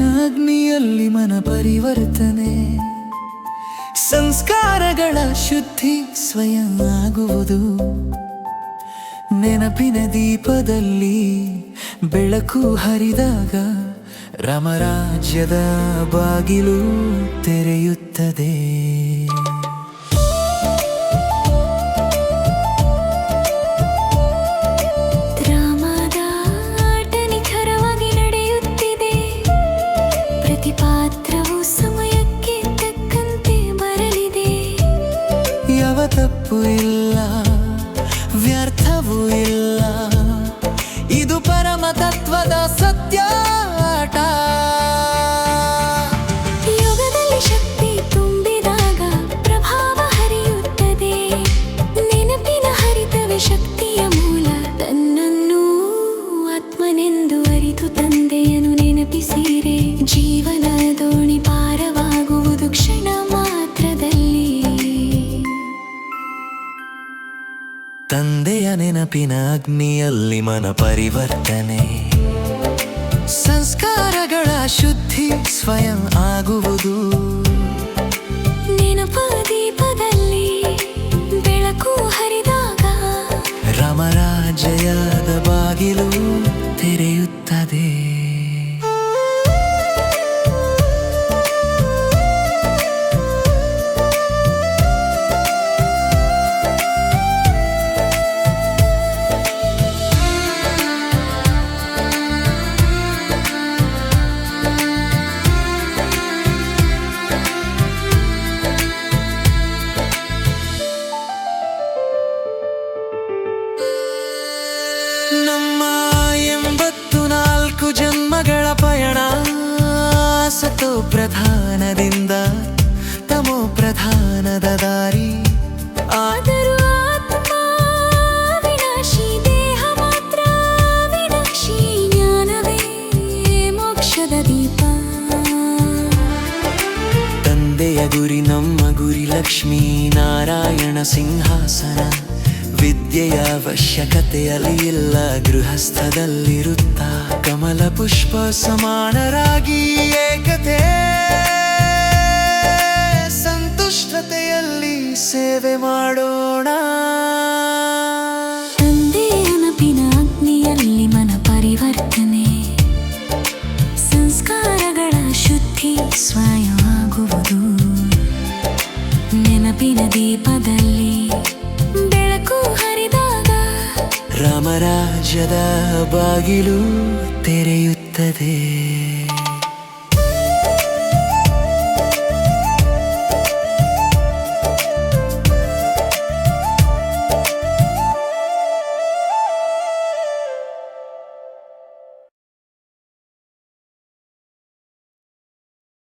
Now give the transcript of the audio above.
ಅಗ್ನಿಯಲ್ಲಿ ಮನ ಪರಿವರ್ತನೆ ಸಂಸ್ಕಾರಗಳ ಶುದ್ಧಿ ಸ್ವಯಂ ಆಗುವುದು. ನೆನಪಿನ ದೀಪದಲ್ಲಿ ಬೆಳಕು ಹರಿದಾಗ ರಾಮರಾಜ್ಯದ ಬಾಗಿಲು ತೆರೆಯುತ್ತದೆ. ತಪ್ಪು ಇಲ್ಲ, ವ್ಯರ್ಥವೂ ಇಲ್ಲ. ಇದು ಪರಮ ತತ್ವದ ಸತ್ಯ ಆಟ. ಯೋಗದಲ್ಲಿ ಶಕ್ತಿ ತುಂಬಿದಾಗ ಪ್ರಭಾವ ಹರಿಯುತ್ತದೆ. ನೆನಪಿನ ಹರಿತ ಶಕ್ತಿಯ ತಂದೆಯ ನೆನಪಿನ ಅಗ್ನಿಯಲ್ಲಿ ಮನ ಪರಿವರ್ತನೆ. ಸಂಸ್ಕಾರಗಳ ಶುದ್ಧಿ ಸ್ವಯಂ ಆಗುವುದು. ನೆನಪ ದೀಪದಲ್ಲಿ ಬೆಳಕು ಹರಿದಾಗ ರಮರಾಜಯದ ಬಾಗಿಲು ತೆರೆಯುತ್ತದೆ. ನಮ್ಮ ಎಂಬತ್ತು ನಾಲ್ಕು ಜನ್ಮಗಳ ಪಯಣ. ಸತು ಪ್ರಧಾನದಿಂದ ತಮೋ ಪ್ರಧಾನದ ದಾರಿ. ಆದರೂ ಆತ್ಮ ವಿನಾಶಿ ದೇಹ ಮಾತ್ರ ವಿನಾಶಿ ಜ್ಞಾನವೇ ಮೋಕ್ಷದ ದೀಪ. ತಂದೆಯ ಗುರಿ ನಮ್ಮ ಗುರಿ ಲಕ್ಷ್ಮೀ ನಾರಾಯಣ ಸಿಂಹಾಸನ. ವಿದ್ಯೆಯ ಅವಶ್ಯಕತೆಯಲ್ಲಿ ಇಲ್ಲ, ಗೃಹಸ್ಥದಲ್ಲಿರುತ್ತ ಕಮಲ ಪುಷ್ಪ ಸಮಾನರಾಗಿ ಏಕತೆ. ಸಂತುಷ್ಟತೆಯಲ್ಲಿ ಸೇವೆ ಮಾಡೋಣ. ತಂದೆಯ ನೆನಪಿನ ಅಗ್ನಿಯಲ್ಲಿ ಮನ ಪರಿವರ್ತನೆ. ಸಂಸ್ಕಾರಗಳ ಶುದ್ಧಿ ಸ್ವಯಂ ಆಗುವುದು. ನೆನಪಿನ ದೀಪದಲ್ಲಿ ರಾಮರಾಜ್ಯದ ಬಾಗಿಲು ತೆರೆಯುತ್ತದೆ.